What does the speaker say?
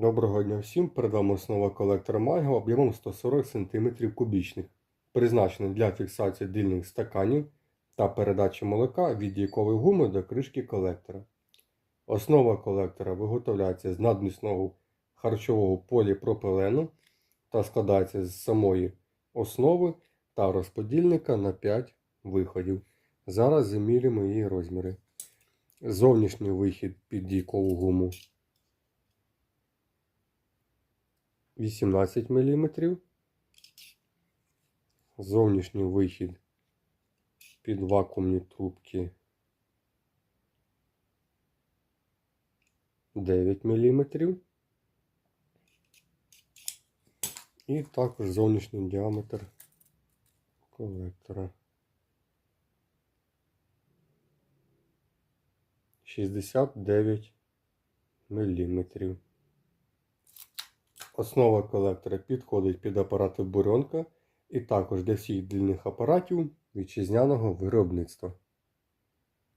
Доброго дня всім! Перед вами основа колектора Майго об'ємом 140 см кубічних, призначений для фіксації дильних стаканів та передачі молока від дійкової гуми до кришки колектора. Основа колектора виготовляється з надмісного харчового поліпропилену та складається з самої основи та розподільника на 5 виходів. Зараз замірюємо її розміри. Зовнішній вихід під дійкову гуму 18 мм. Зовнішній вихід під вакуумні трубки 9 мм. І також зовнішній діаметр колектора 69 мм. Основа колектора підходить під апарати бурьонка і також для всіх дільних апаратів вітчизняного виробництва.